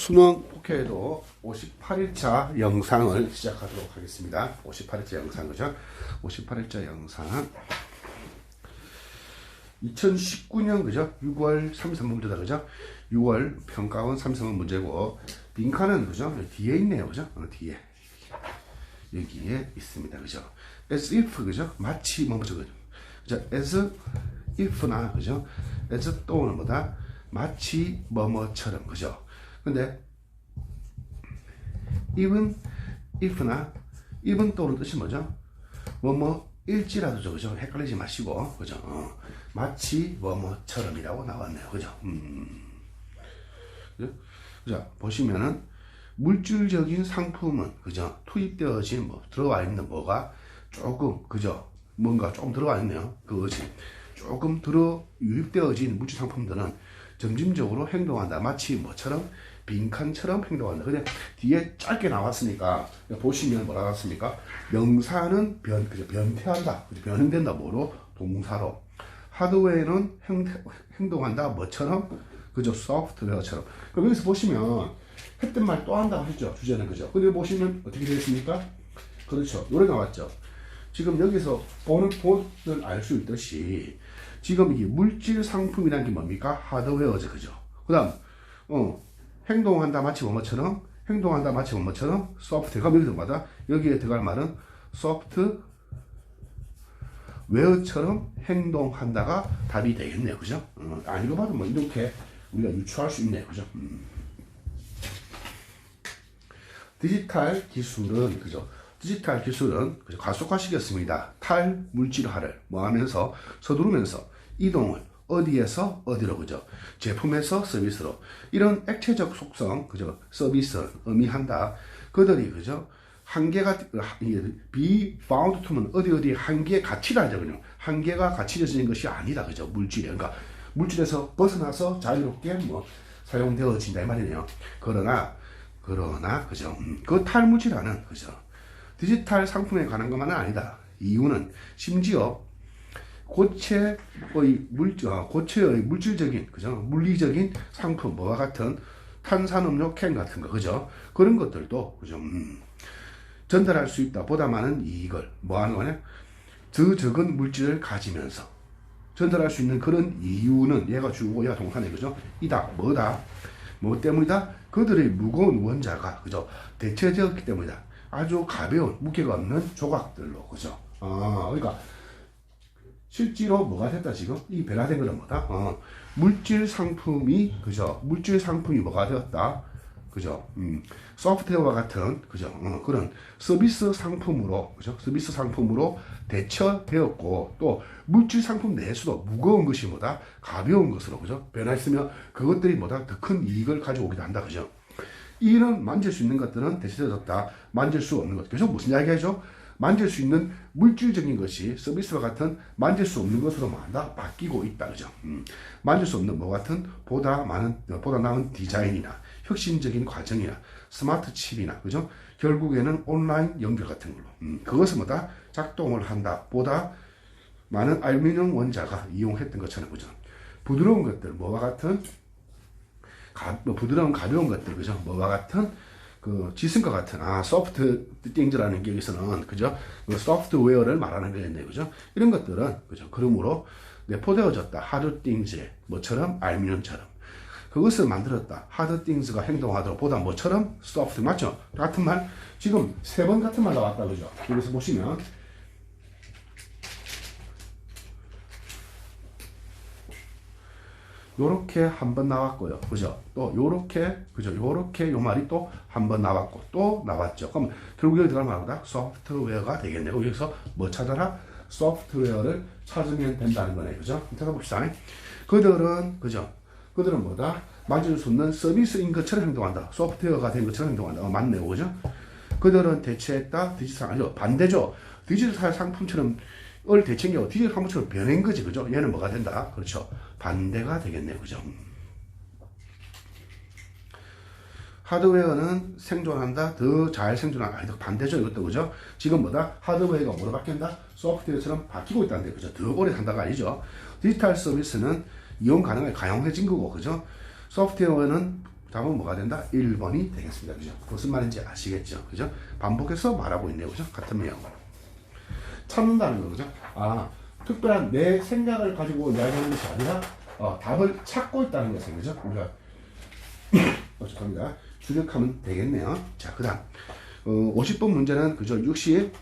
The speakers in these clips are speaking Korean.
수능 국회에도 58일차 영상을 시작하도록 하겠습니다. 58일차 영상, 그죠? 58일차 영상. 2019년, 그죠? 6월 33번 문제다, 그죠? 6월 평가원 33번 문제고, 빈칸은, 그죠? 뒤에 있네요, 그죠? 어, 뒤에. 여기에 있습니다, 그죠? as if, 그죠? 마치 뭐죠, 그죠? 그죠? as if나, 그죠? as 또는 뭐다? 마치 뭐뭐처럼, 그죠? 근데 even if나 even 또는 뜻이 뭐죠? 뭐뭐 일지라도 그죠? 헷갈리지 마시고 그죠? 어. 마치 뭐뭐처럼이라고 나왔네요. 그죠? 음. 그죠? 자 보시면은 물질적인 상품은 그죠? 투입되어진 뭐 들어와 있는 뭐가 조금 그죠? 뭔가 조금 들어와 있네요. 그것이 조금 들어 유입되어진 물질 상품들은 점진적으로 행동한다. 마치 뭐처럼 빈칸처럼 행동한다. 그냥 뒤에 짧게 나왔으니까 보시면 뭐라 나왔습니까? 명사는 변, 그죠? 변태한다. 그죠? 변형된다. 뭐로? 동사로. 하드웨어는 행, 행동한다. 뭐처럼? 그죠? 소프트웨어처럼. 여기서 보시면 했던 말 또 한다고 했죠. 주제는 그죠? 근데 보시면 어떻게 되겠습니까? 그렇죠. 요래 나왔죠. 지금 여기서 보는 보는 알수 있듯이 지금 이게 물질 상품이라는 게 뭡니까? 하드웨어죠. 그죠? 그 다음, 어, 행동한다 마치 뭐뭐처럼, 행동한다 마치 뭐뭐처럼, 소프트. 그럼 여기서 뭐다? 여기에 들어갈 말은 소프트, 웨어처럼 행동한다가 답이 되겠네요. 그죠? 어, 안 읽어봐도 뭐 이렇게 우리가 유추할 수 있네요. 그죠? 음. 디지털 기술은, 그죠? 디지털 기술은 그죠? 가속화시켰습니다. 탈 물질화를 뭐 하면서 서두르면서 이동을 어디에서 어디로 그죠? 제품에서 서비스로 이런 액체적 속성 그죠? 서비스를 의미한다. 그들이 그죠? 한계가 be found to는 어디 어디 한계 가치라잖아요. 한계가 가치져지는 것이 아니다 그죠? 물질이 그러니까 물질에서 벗어나서 자유롭게 뭐 사용되어진다 이 말이네요. 그러나 그러나 그죠? 음, 그 탈물질화는 그죠? 디지털 상품에 관한 것만은 아니다. 이유는 심지어 고체의 물, 어, 고체의 물질적인, 그죠? 물리적인 상품, 뭐와 같은 탄산음료 캔 같은 거, 그죠? 그런 것들도, 그죠? 음, 전달할 수 있다. 보다 많은 이익을, 뭐 하는 거냐? 더 적은 물질을 가지면서 전달할 수 있는 그런 이유는 얘가 주고 얘가 동사네, 그죠? 이다. 뭐다? 뭐 때문이다? 그들의 무거운 원자가, 그죠? 대체되었기 때문이다. 아주 가벼운 무게가 없는 조각들로 그죠? 아 그러니까 실제로 뭐가 됐다 지금 이 변화된 거는 뭐다? 어, 물질 상품이 그죠? 물질 상품이 뭐가 되었다? 그죠? 음, 소프트웨어와 같은 그죠? 어, 그런 서비스 상품으로 그죠? 서비스 상품으로 대처되었고 또 물질 상품 내에서도 무거운 것이 뭐다? 가벼운 것으로 그죠? 변화했으면 그것들이 뭐다? 더 큰 이익을 가져오기도 한다 그죠? 이런 만질 수 있는 것들은 대체되어졌다. 만질 수 없는 것. 계속 무슨 이야기 하죠? 만질 수 있는 물질적인 것이 서비스와 같은 만질 수 없는 것으로 만다 바뀌고 있다. 그죠? 음. 만질 수 없는 뭐 같은 보다 많은, 보다 나은 디자인이나 혁신적인 과정이나 스마트 칩이나, 그죠? 결국에는 온라인 연결 같은 걸로. 음. 그것은 뭐다? 작동을 한다. 보다 많은 알루미늄 원자가 이용했던 것처럼, 그죠? 부드러운 것들, 뭐와 같은 가, 뭐 부드러운 가벼운 것들 그죠 뭐와 같은 그 지승과 같은 아 소프트 띵즈라는 게 여기서는 그죠? 그 소프트웨어를 말하는 거겠네요 그죠? 이런 것들은 그죠? 그러므로 내포되어졌다 하드 띵즈 뭐처럼? 알미늄처럼. 그것을 만들었다 하드 띵즈가 행동하도록 보다 뭐처럼? 소프트 맞죠? 같은 말 지금 세 번 같은 말 나왔다 그죠? 여기서 보시면 요렇게 한번 나왔고요. 그죠? 또 요렇게 그죠? 요렇게 요 말이 또 한번 나왔고 또 나왔죠. 그럼 결국 여기 들어갈 말보다 소프트웨어가 되겠네요. 여기서 뭐 찾아라? 소프트웨어를 찾으면 된다는 거네. 그죠? 찾아봅시다. 그들은 그죠? 그들은 뭐다? 만질 수 없는 서비스인 것처럼 행동한다. 소프트웨어가 된 것처럼 행동한다. 어, 맞네요. 그죠? 그들은 대체했다. 디지털 아니죠. 반대죠. 디지털 상품처럼 을 대체하고 디지털 상품처럼 변한 거지. 그죠? 얘는 뭐가 된다? 그렇죠. 반대가 되겠네요. 그죠? 하드웨어는 생존한다, 더 잘 생존한다. 아니, 반대죠, 이것도, 그죠? 지금 뭐다? 하드웨어가 뭐로 바뀐다? 소프트웨어처럼 바뀌고 있다는데, 그죠? 더 오래 산다가 아니죠. 디지털 서비스는 이용 가능하게 가용해진 거고, 그죠? 소프트웨어는 답은 뭐가 된다? 1번이 되겠습니다. 그죠? 무슨 말인지 아시겠죠? 그죠? 반복해서 말하고 있네요. 그죠? 같은 내용. 찾는다는 거, 그죠? 아, 특별한 내 생각을 가지고 이야기하는 것이 아니라, 어, 답을 찾고 있다는 것은, 그죠? 우리가, 어, 죄송합니다. 주력하면 되겠네요. 자, 그 다음. 어, 50번 문제는, 그죠? 60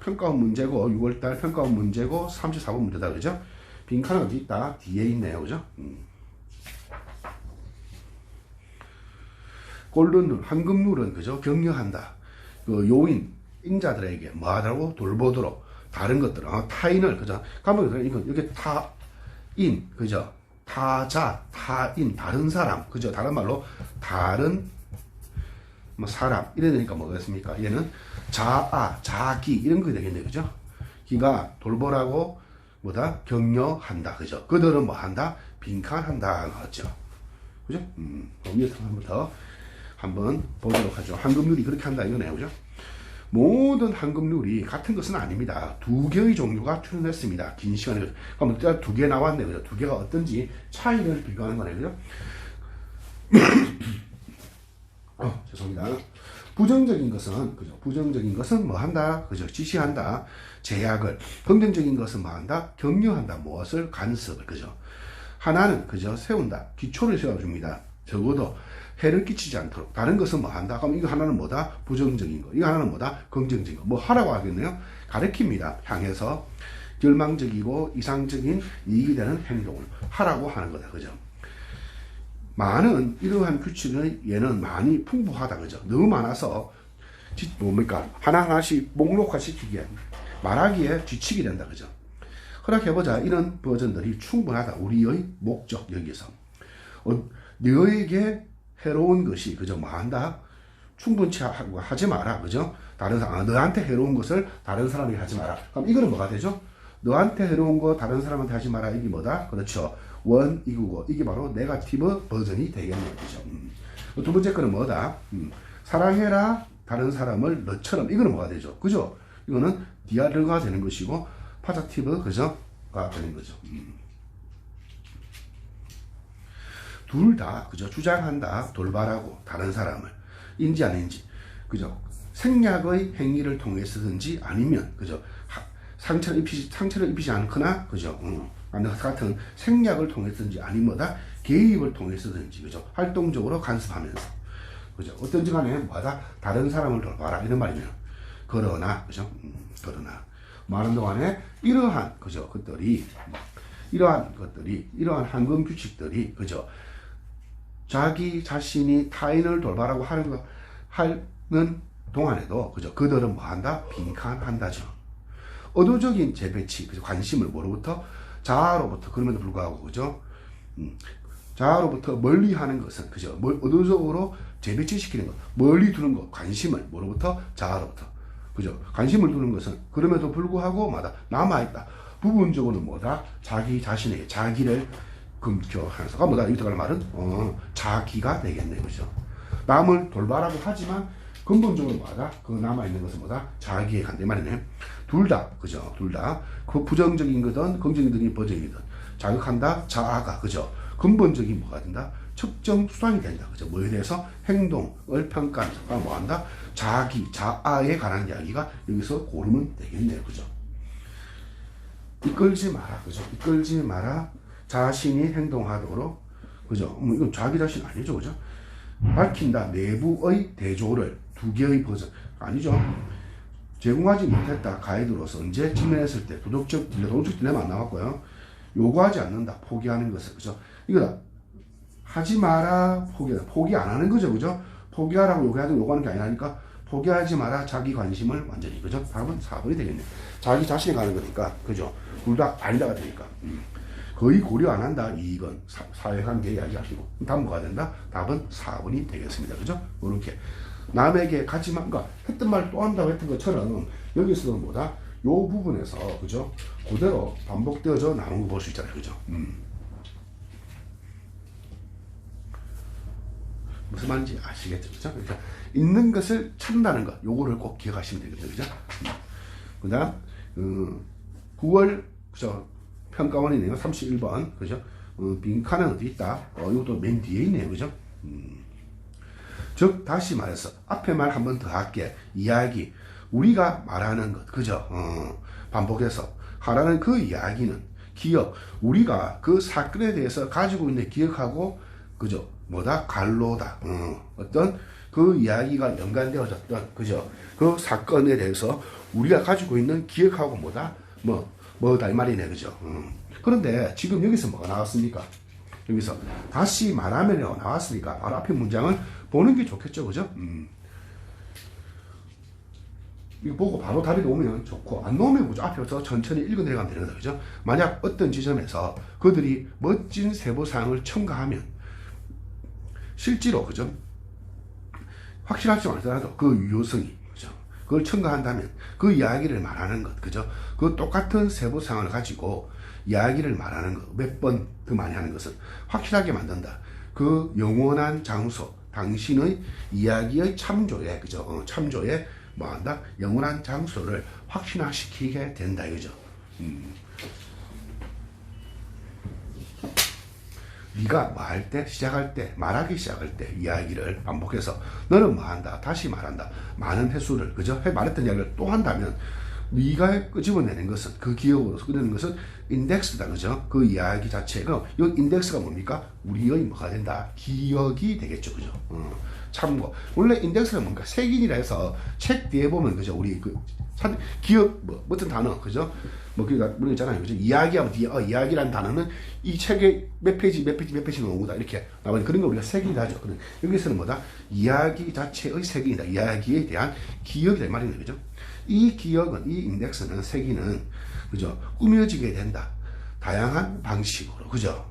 평가원 문제고, 6월달 평가원 문제고, 34번 문제다, 그죠? 빈칸은 어디 있다? 뒤에 있네요. 그죠? 음. 골든룰, 황금룰은 그죠? 격려한다. 그 요인, 인자들에게 뭐하다고 돌보도록 다른 것들, 어, 타인을 그죠? 가면 이거 여기 타인, 그죠? 타자, 타인, 다른 사람, 그죠? 다른 말로 다른 뭐 사람 이래 되니까 뭐겠습니까? 얘는 자아, 자기 이런 거 되겠네, 그죠? 기가 돌보라고 뭐다 격려한다, 그죠? 그들은 뭐 한다? 빈칸한다, 나왔죠? 그죠? 음, 위에서 한번 더 한번 보도록 하죠. 황금률이 그렇게 한다 이거네요. 그죠? 모든 황금률이 같은 것은 아닙니다. 두 개의 종류가 출현했습니다. 긴 시간에. 그럼 두개 나왔네. 그죠? 두 개가 어떤지 차이를 비교하는 거네. 그죠? 어, 죄송합니다. 부정적인 것은, 그죠? 부정적인 것은 뭐 한다? 그죠? 지시한다. 제약을. 긍정적인 것은 뭐 한다? 격려한다. 무엇을? 간섭을. 그죠? 하나는, 그죠? 세운다. 기초를 세워 줍니다. 적어도 해를 끼치지 않도록. 다른 것은 뭐 한다? 그럼 이거 하나는 뭐다? 부정적인 거. 이거 하나는 뭐다? 긍정적인 거. 뭐 하라고 하겠네요? 가르칩니다. 향해서 절망적이고 이상적인 이익이 되는 행동을 하라고 하는 거다. 그죠? 많은 이러한 규칙은 얘는 많이 풍부하다. 그죠? 너무 많아서 지, 뭡니까? 하나하나씩 목록화 시키기에 말하기에 지치게 된다. 그죠? 허락해보자. 이런 버전들이 충분하다. 우리의 목적 여기서. 어, 너에게 해로운 것이 그저 뭐 한다? 충분치 하고 하지 마라. 그죠? 다른 사람, 아, 너한테 해로운 것을 다른 사람에게 하지 마라. 그럼 이거는 뭐가 되죠? 너한테 해로운 거 다른 사람한테 하지 마라. 이게 뭐다? 그렇죠. 원, 이구고. 이게 바로 네가티브 버전이 되겠네요. 그죠? 음. 두 번째 거는 뭐다? 음. 사랑해라. 다른 사람을 너처럼. 이거는 뭐가 되죠? 그죠? 이거는 디아르가 되는 것이고, 파자티브, 그죠? 가 되는 거죠. 음. 둘 다, 그죠? 주장한다. 돌발하고 다른 사람을. 인지 아닌지. 그죠? 생략의 행위를 통해서든지 아니면, 그죠? 하, 상처를 입히지, 상처를 입히지 않거나, 그죠? 음, 같은 생략을 통해서든지 아니면 뭐다? 개입을 통해서든지, 그죠? 활동적으로 간섭하면서. 그죠? 어떤지 간에 뭐다? 다른 사람을 돌봐라. 이런 말이면. 그러나, 그죠? 음, 그러나. 말하는 동안에 이러한, 그죠? 것들이, 이러한 것들이, 이러한 황금 규칙들이, 그죠? 자기 자신이 타인을 돌봐라고 하는 거, 하는 동안에도, 그죠? 그들은 뭐 한다? 빈칸한다죠. 의도적인 재배치, 그죠? 관심을 뭐로부터? 자아로부터, 그럼에도 불구하고, 그죠? 음, 자아로부터 멀리 하는 것은, 그죠? 의도적으로 재배치시키는 것, 멀리 두는 것, 관심을 뭐로부터? 자아로부터. 그죠? 관심을 두는 것은, 그럼에도 불구하고, 마다 남아 있다. 부분적으로 뭐다? 자기 자신에게, 자기를 금교하면서가 뭐다? 이렇게 할 말은 어, 자기가 되겠네, 그죠? 남을 돌봐라고 하지만 근본적으로 뭐다? 그 남아 있는 것은 뭐다? 자기의 간대 말이네. 둘 다, 그죠? 둘 다. 그 부정적인 거든 긍정적인 버전이든 자극한다, 자아가, 그죠? 근본적인 뭐가 된다? 측정 수단이 된다, 그죠? 뭐에 대해서 행동을 평가하면서 뭐 한다? 자기, 자아에 관한 이야기가 여기서 고르면 되겠네요, 그죠? 이끌지 마라, 그죠? 이끌지 마라. 자신이 행동하도록 그죠? 뭐 이건 자기 자신 아니죠, 그죠? 밝힌다 내부의 대조를 두 개의 버전 아니죠. 제공하지 못했다 가이드로서 언제 직면했을 때 도덕적 딜레 도덕적 딜레마 안 나왔고요. 요구하지 않는다 포기하는 것을 그죠? 이거다 하지 마라 포기다 포기 안 하는 거죠, 그죠? 포기하라고 요구하는 요구하는 게 아니라니까 포기하지 마라 자기 관심을 완전히 그죠? 답은 4번이 되겠네. 자기 자신이 가는 거니까 그죠? 둘 다 아니다가 되니까. 음. 거의 고려 안 한다. 2번 사회관계 이야기하시고 답 뭐가 된다? 답은 4번이 되겠습니다. 그죠? 이렇게 남에게 가지만 그러니까 했던 말 또 한다고 했던 것처럼 여기서는 뭐다? 요 부분에서 그죠? 그대로 반복되어져 나온 거 볼 수 있잖아요. 그죠? 음. 무슨 말인지 아시겠죠? 그죠? 그러니까 있는 것을 찾는다는 것 요거를 꼭 기억하시면 되겠죠. 그죠? 음. 그다음 음, 9월 그죠? 평가원이네요. 31번. 그죠? 어, 빈칸은 어디 있다? 어, 이것도 맨 뒤에 있네요. 그죠? 음. 즉 다시 말해서 앞에 말 한 번 더 할게 이야기 우리가 말하는 것 그죠 어, 반복해서 하라는 그 이야기는 기억 우리가 그 사건에 대해서 가지고 있는 기억하고 그죠 뭐다 갈로다 어, 어떤 그 이야기가 연관되어졌던 그죠 그 사건에 대해서 우리가 가지고 있는 기억하고 뭐다 뭐 뭐다 이 말이네 그죠? 음. 그런데 지금 여기서 뭐가 나왔습니까? 여기서 다시 말하면요 나왔으니까 바로 앞에 문장을 보는 게 좋겠죠 그죠? 음. 이거 보고 바로 답이 나오면 좋고 안 나오면 뭐죠 앞에서 천천히 읽어 내려가면 되는 거죠 그죠? 만약 어떤 지점에서 그들이 멋진 세부사항을 첨가하면 실제로 그죠? 확실하지 않더라도 그 유효성이 그걸 첨가한다면 그 이야기를 말하는 것 그죠? 그 똑같은 세부 상황을 가지고 이야기를 말하는 것 몇 번 더 많이 하는 것은 확실하게 만든다. 그 영원한 장소 당신의 이야기의 참조에 그죠? 어, 참조에 뭐한다? 영원한 장소를 확신화시키게 된다 이거죠. 음. 네가 뭐할때 시작할 때 말하기 시작할 때 이야기를 반복해서 너는 뭐 한다 다시 말한다 많은 횟수를 해 말했던 이야기를 또 한다면 네가 끄집어내는 것은 그 기억으로 끄내는 것은 인덱스다 그죠? 그 이야기 자체가 이 인덱스가 뭡니까? 우리의 뭐가 된다? 기억이 되겠죠 그죠? 어, 참고. 원래 인덱스는 뭔가 색인이라 해서 책 뒤에 보면 그죠? 우리 그 사- 기억 뭐 어떤 단어 그죠? 뭐 우리 있잖아요. 그죠? 이야기하면 뒤에 어, 이야기란 단어는 이 책의 몇 페이지 몇 페이지 몇 페이지 나온 거다. 이렇게 나오는 그런 거 우리가 색인이라 하죠. 그런 여기서는 뭐다. 이야기 자체의 색인이다. 이야기에 대한 기억이다 이 말이네 그죠? 이 기억은 이 인덱스는 색인은 그죠? 꾸며지게 된다. 다양한 방식으로. 그죠?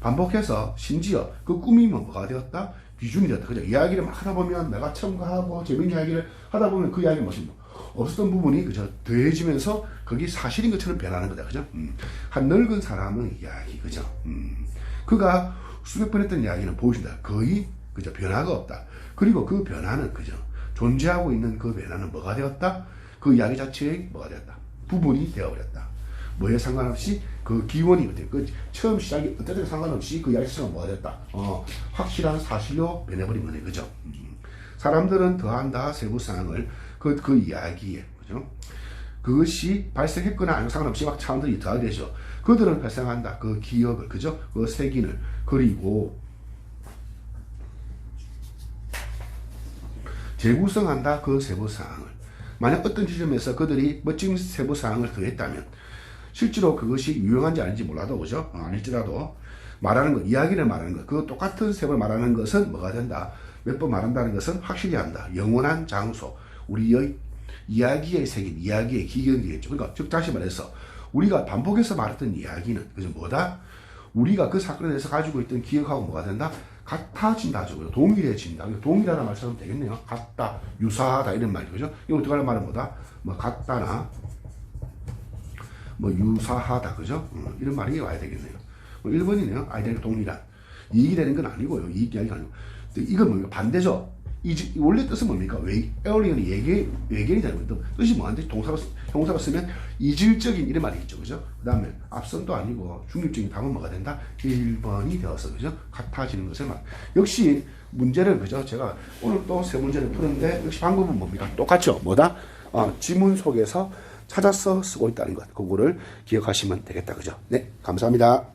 반복해서 심지어 그 꾸미면 뭐가 되었다 비중이 되었다. 그죠 이야기를 막 하다 보면 내가 첨가하고 재밌는 이야기를 하다 보면 그 이야기 무슨 뭐 없었던 부분이 그죠 더해지면서 그게 사실인 것처럼 변하는 거다. 그죠? 음. 한 늙은 사람의 이야기. 그죠? 음. 그가 수백 번 했던 이야기는 보여준다. 거의 그죠 변화가 없다. 그리고 그 변화는 그죠 존재하고 있는 그 변화는 뭐가 되었다? 그 이야기 자체의 뭐가 되었다? 부분이 되어버렸다 뭐에 상관없이 그 기원이 어때? 그 처음 시작이 어쨌든 상관없이 그 자체가 뭐가 됐다. 어 확실한 사실로 변해버린 거네. 그죠? 음. 사람들은 더한다 세부 사항을 그, 그 이야기에 그죠? 그것이 발생했거나 아니고 상관없이 막 사람들이 더하게 되죠. 그들은 발생한다. 그 기억을 그죠? 그 색인을 그리고 재구성한다. 그 세부 사항을. 만약 어떤 지점에서 그들이 멋진 세부 사항을 더했다면 실제로 그것이 유용한지 아닌지 몰라도 그죠? 어, 아닐지라도 말하는 것 이야기를 말하는 것 그 똑같은 세부를 말하는 것은 뭐가 된다? 몇 번 말한다는 것은 확실히 한다. 영원한 장소. 우리의 이야기의 색인 이야기의 기견이 되겠죠. 그러니까 즉 다시 말해서 우리가 반복해서 말했던 이야기는 그죠? 뭐다? 우리가 그 사건에 대해서 가지고 있던 기억하고 뭐가 된다? 같아진다죠. 동일해진다. 동일하다는 말처럼 되겠네요. 같다, 유사하다 이런 말이죠. 이거 어떻게 하는 말은 뭐다? 뭐 같다나 뭐 유사하다. 그죠? 음, 이런 말이 와야 되겠네요. 뭐 1번이네요. 아이덴티 동일한. 이익이 되는 건 아니고요. 이익이 아니고. 이건 뭡니까? 반대죠. 이 지- 원래 뜻은 뭡니까? 외, 에어리언이 외계, 외계인이 되는 거예요. 뜻이 뭐한테 동사로, 쓰- 형사로 쓰면 이질적인 이런 말이 있죠. 그죠? 그 다음에 앞선도 아니고 중립적인 답은 뭐가 된다? 1번이 되어서, 그죠? 같아지는 것을 말. 역시 문제를, 그죠? 제가 오늘 또 세 문제를 푸는데 역시 방법은 뭡니까? 똑같죠? 뭐다? 어, 지문 속에서 찾아서 쓰고 있다는 것. 그거를 기억하시면 되겠다. 그죠? 네. 감사합니다.